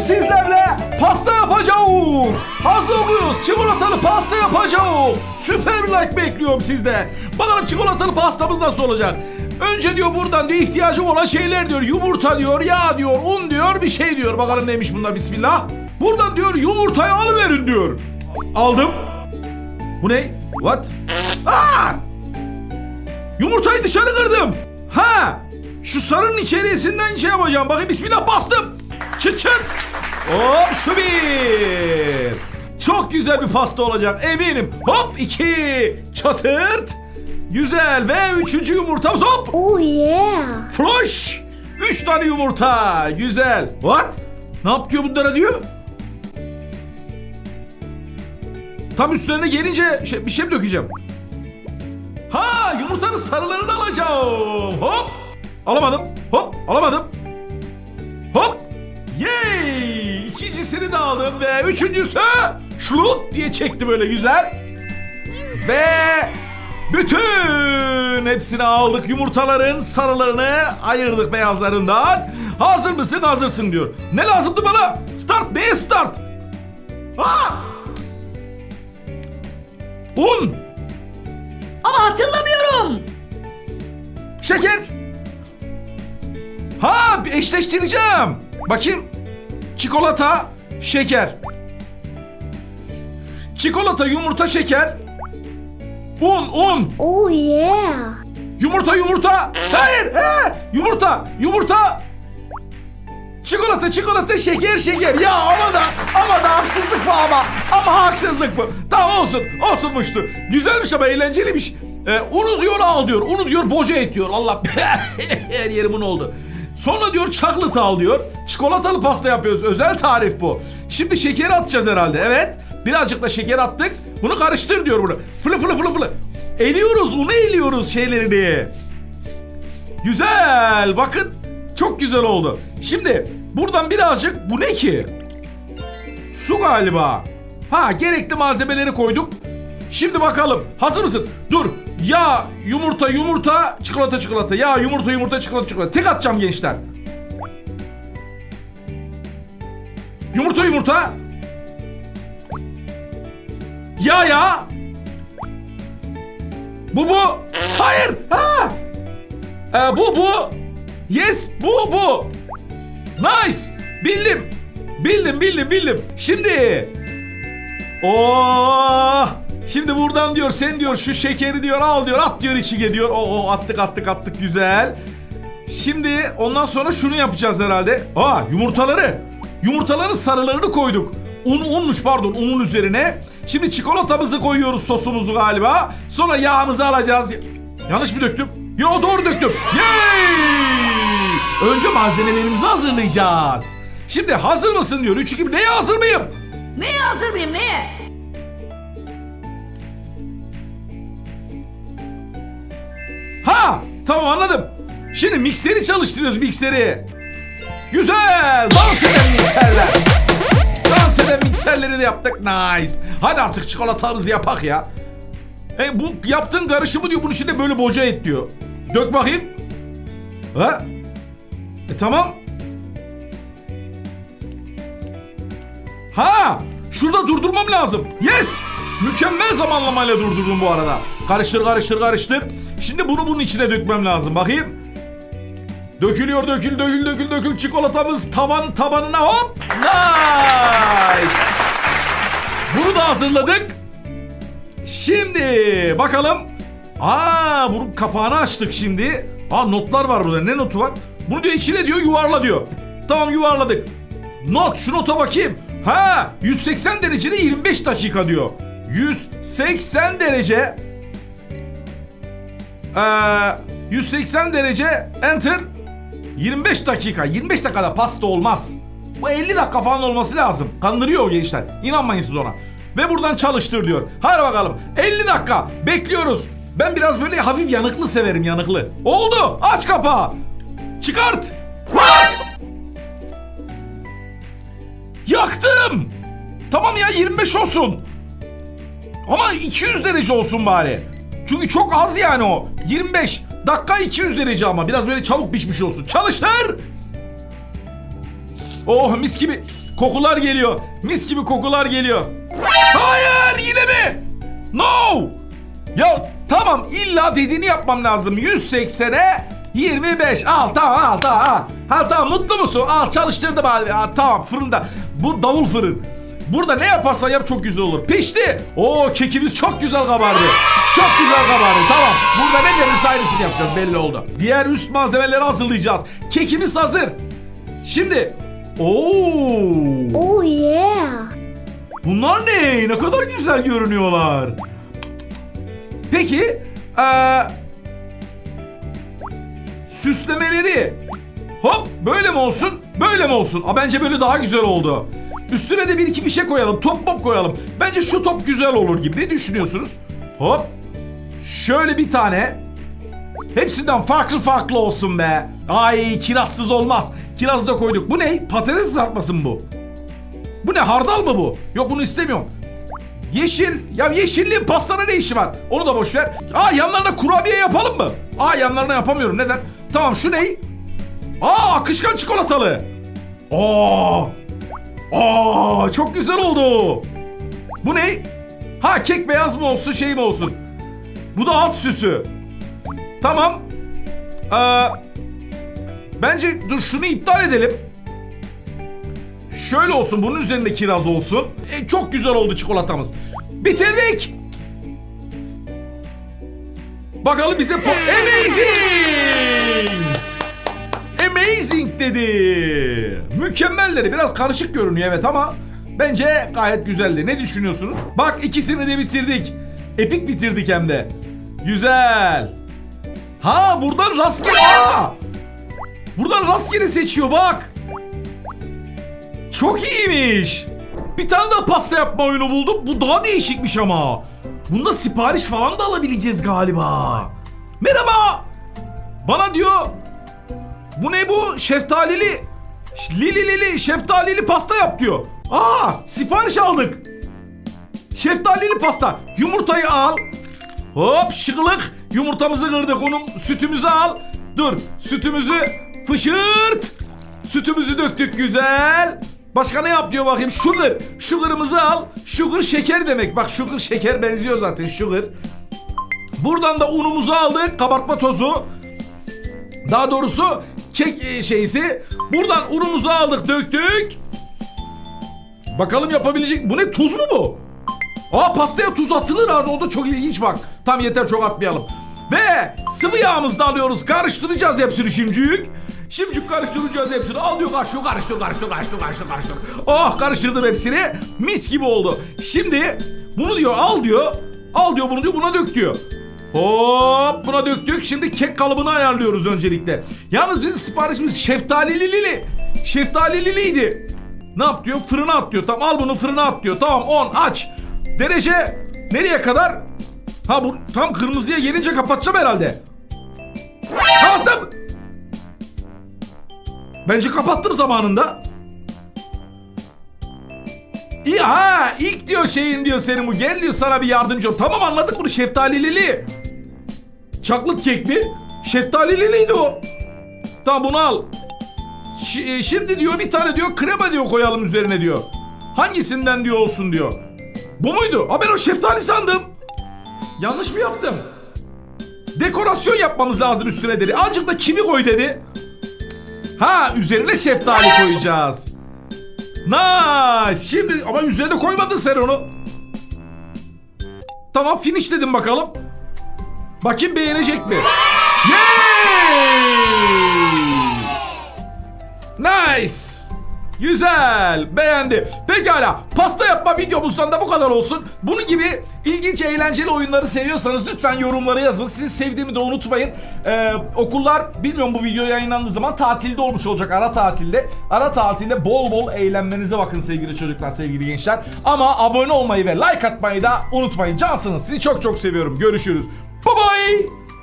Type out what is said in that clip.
sizlerle pasta yapacağız. Hazır mıyız? Çikolatalı pasta yapacağız. Süper like bekliyorum sizden. Bakalım çikolatalı pastamız nasıl olacak? Önce diyor buradan diyor ihtiyacı olan şeyler diyor. Yumurta diyor, yağ diyor, un diyor, bir şey diyor. Bakalım neymiş bunlar bismillah. Buradan diyor yumurtayı alıverin diyor. Aldım. Bu ne? What? Aa! Yumurtayı dışarı kırdım. Ha! Şu sarının içerisinden şey yapacağım. Bakayım bismillah bastım. Çıt çıt. Hop şu bir. Çok güzel bir pasta olacak eminim. Hop iki. Çatırt. Güzel ve üçüncü yumurtamız hop. Oh yeah. Flush. Üç tane yumurta. Güzel. What? Ne yapıyor bunlara diyor? Tam üstlerine gelince şey, bir şey mi dökeceğim? Ha yumurtanın sarılarını alacağım. Hop. Alamadım. Hop. Alamadım. Hop. Yay. İkincisini de aldım ve üçüncüsü şluk diye çekti böyle güzel. Ve bütün hepsini aldık yumurtaların sarılarını ayırdık beyazlarından. Hazır mısın? Hazırsın diyor. Ne lazımdı bana? Start. Neye start? Ha! Un. Ama hatırlamıyorum. Şeker. Ha eşleştireceğim. Bakayım. Çikolata, şeker. Çikolata, yumurta, şeker. Un, un. Oh yeah. Yumurta, yumurta. Hayır, he. Yumurta, yumurta. Çikolata, çikolata, şeker, şeker. Ya ama da, ama da haksızlık bu ama. Ama haksızlık bu. Tamam olsun, olsunmuştu. Güzelmiş ama eğlenceliymiş. Ee, unu diyor al diyor. Unu diyor boca et diyor. Allah her yerim un oldu. Sonra diyor chocolate al diyor. Çikolatalı pasta yapıyoruz. Özel tarif bu. Şimdi şekeri atacağız herhalde. Evet. Birazcık da şeker attık. Bunu karıştır diyor bunu. Fılı fılı fılı fılı. Eliyoruz, unu eliyoruz şeylerini. Güzel. Bakın çok güzel oldu. Şimdi buradan birazcık bu ne ki? Su galiba. Ha gerekli malzemeleri koyduk. Şimdi bakalım. Hazır mısın? Dur. Ya yumurta yumurta çikolata çikolata. Ya yumurta yumurta çikolata çikolata. Tek atacağım gençler. Yumurta yumurta. Ya ya. Bu bu. Hayır. Ha. Ee, bu bu. Yes bu bu. Nice. Bildim. Bildim bildim bildim. Şimdi. Oo. Şimdi buradan diyor sen diyor şu şekeri diyor al diyor at diyor içine diyor. Oo attık attık attık güzel. Şimdi ondan sonra şunu yapacağız herhalde. Aa yumurtaları. Yumurtaların sarılarını koyduk. Un unmuş pardon unun üzerine. Şimdi çikolatamızı koyuyoruz sosumuzu galiba. Sonra yağımızı alacağız. Yanlış mı döktüm? Yo doğru döktüm. Yay! Önce malzemelerimizi hazırlayacağız. Şimdi hazır mısın diyor. 3 2 neye hazır mıyım? Neye hazır mıyım neye? Ha tamam anladım. Şimdi mikseri çalıştırıyoruz mikseri. Güzel. Dans eden mikserler. Dans eden mikserleri de yaptık. Nice. Hadi artık çikolatamızı yapak ya. E, bu yaptığın karışımı diyor bunun içinde böyle boca et diyor. Dök bakayım. Ha? E tamam. Ha! Şurada durdurmam lazım. Yes! Mükemmel zamanlamayla durdurdum bu arada. Karıştır karıştır karıştır. Şimdi bunu bunun içine dökmem lazım. Bakayım. Dökülüyor dökül dökül dökül dökül çikolatamız taban tabanına hop. Nice. Bunu da hazırladık. Şimdi bakalım. Aa bunun kapağını açtık şimdi. Aa notlar var burada. Ne notu var? Bunu diyor içine diyor yuvarla diyor. Tamam yuvarladık. Not şu nota bakayım. Ha 180 derecede 25 dakika diyor. 180 derece ee, 180 derece enter 25 dakika 25 dakikada pasta olmaz. Bu 50 dakika falan olması lazım. Kandırıyor gençler. İnanmayın siz ona. Ve buradan çalıştır diyor. Hadi bakalım. 50 dakika bekliyoruz. Ben biraz böyle hafif yanıklı severim yanıklı. Oldu. Aç kapağı. Çıkart. What? Yaktım. Tamam ya 25 olsun. Ama 200 derece olsun bari. Çünkü çok az yani o. 25 dakika 200 derece ama biraz böyle çabuk pişmiş olsun. Çalıştır. Oh mis gibi. Kokular geliyor. Mis gibi kokular geliyor. Hayır yine mi? No. Ya tamam illa dediğini yapmam lazım. 180'e 25. Al tamam al tamam al. Ha tamam mutlu musun? Al çalıştırdım abi. Ha, tamam fırında. Bu davul fırın. Burada ne yaparsan yap çok güzel olur. Pişti. Oo kekimiz çok güzel kabardı. Çok güzel kabardı. Tamam. Burada ne gelirse aynısını yapacağız belli oldu. Diğer üst malzemeleri hazırlayacağız. Kekimiz hazır. Şimdi. Oo. Oh yeah. Bunlar ne? Ne kadar güzel görünüyorlar. Peki, eee süslemeleri hop böyle mi olsun, böyle mi olsun? Aa, bence böyle daha güzel oldu. Üstüne de bir iki bir şey koyalım, top mop koyalım. Bence şu top güzel olur gibi. Ne düşünüyorsunuz? Hop, şöyle bir tane. Hepsinden farklı farklı olsun be. Ay kirazsız olmaz. Kiraz da koyduk. Bu ne? Patates kızartması mı bu? Bu ne hardal mı bu? Yok bunu istemiyorum. Yeşil. Ya yeşilliğin pastana ne işi var? Onu da boş ver. Aa yanlarına kurabiye yapalım mı? Aa yanlarına yapamıyorum. Neden? Tamam şu ne? Aa akışkan çikolatalı. Aa. Aa çok güzel oldu. Bu ne? Ha kek beyaz mı olsun şey mi olsun? Bu da alt süsü. Tamam. Ee, bence dur şunu iptal edelim. Şöyle olsun bunun üzerinde kiraz olsun. E, çok güzel oldu çikolatamız. Bitirdik. Bakalım bize po- Amazing! Amazing dedi. Mükemmelleri biraz karışık görünüyor evet ama bence gayet güzeldi. Ne düşünüyorsunuz? Bak ikisini de bitirdik. Epik bitirdik hem de. Güzel. Ha buradan rastgele. Aa! Buradan rastgele seçiyor bak. Çok iyiymiş. Bir tane daha pasta yapma oyunu buldum. Bu daha değişikmiş ama. Bunda sipariş falan da alabileceğiz galiba. Merhaba. Bana diyor. Bu ne bu? Şeftalili. Lili lili şeftalili pasta yap diyor. Aa sipariş aldık. Şeftalili pasta. Yumurtayı al. Hop şıklık. Yumurtamızı kırdık. Onun sütümüzü al. Dur. Sütümüzü fışırt. Sütümüzü döktük güzel. Başka ne yap diyor bakayım. Sugar. Sugar'ımızı al. Sugar şeker demek. Bak sugar şeker benziyor zaten sugar. Buradan da unumuzu aldık. Kabartma tozu. Daha doğrusu kek şeysi. Buradan unumuzu aldık döktük. Bakalım yapabilecek. Bu ne tuz mu bu? Aa pastaya tuz atılır ha. O da çok ilginç bak. Tam yeter çok atmayalım. Ve sıvı yağımızı da alıyoruz. Karıştıracağız hepsini şimdilik. Şimdilik karıştıracağız hepsini. Al diyor karıştır, karıştır, karıştır, karıştır, karıştır, karıştır. Oh karıştırdım hepsini. Mis gibi oldu. Şimdi bunu diyor al diyor. Al diyor bunu diyor buna dök diyor. Hop buna döktük. Şimdi kek kalıbını ayarlıyoruz öncelikle. Yalnız bizim siparişimiz şeftalilili. Şeftaliliydi. Ne yap diyor? Fırına at diyor. Tamam al bunu fırına at diyor. Tamam 10 aç. Derece nereye kadar? Ha bu tam kırmızıya gelince kapatacağım herhalde. Kapattım. Bence kapattım zamanında. İyi ha ilk diyor şeyin diyor senin bu gel diyor sana bir yardımcı ol. Tamam anladık bunu şeftalilili. Chocolate kek mi? Şeftaliliydi o. Tamam bunu al. Ş- e, şimdi diyor bir tane diyor krema diyor koyalım üzerine diyor. Hangisinden diyor olsun diyor. Bu muydu? Ha ben o şeftali sandım. Yanlış mı yaptım? Dekorasyon yapmamız lazım üstüne dedi. Azıcık da kimi koy dedi. Ha üzerine şeftali koyacağız. Nice. Şimdi ama üzerine koymadın sen onu. Tamam finish dedim bakalım. Bakayım beğenecek mi? Yay! Nice. Güzel. Beğendi. Pekala. Pasta yapma videomuzdan da bu kadar olsun. Bunun gibi ilginç eğlenceli oyunları seviyorsanız lütfen yorumlara yazın. Sizi sevdiğimi de unutmayın. Ee, okullar bilmiyorum bu video yayınlandığı zaman tatilde olmuş olacak. Ara tatilde. Ara tatilde bol bol eğlenmenize bakın sevgili çocuklar, sevgili gençler. Ama abone olmayı ve like atmayı da unutmayın. Cansınız. Sizi çok çok seviyorum. Görüşürüz. Bye bye.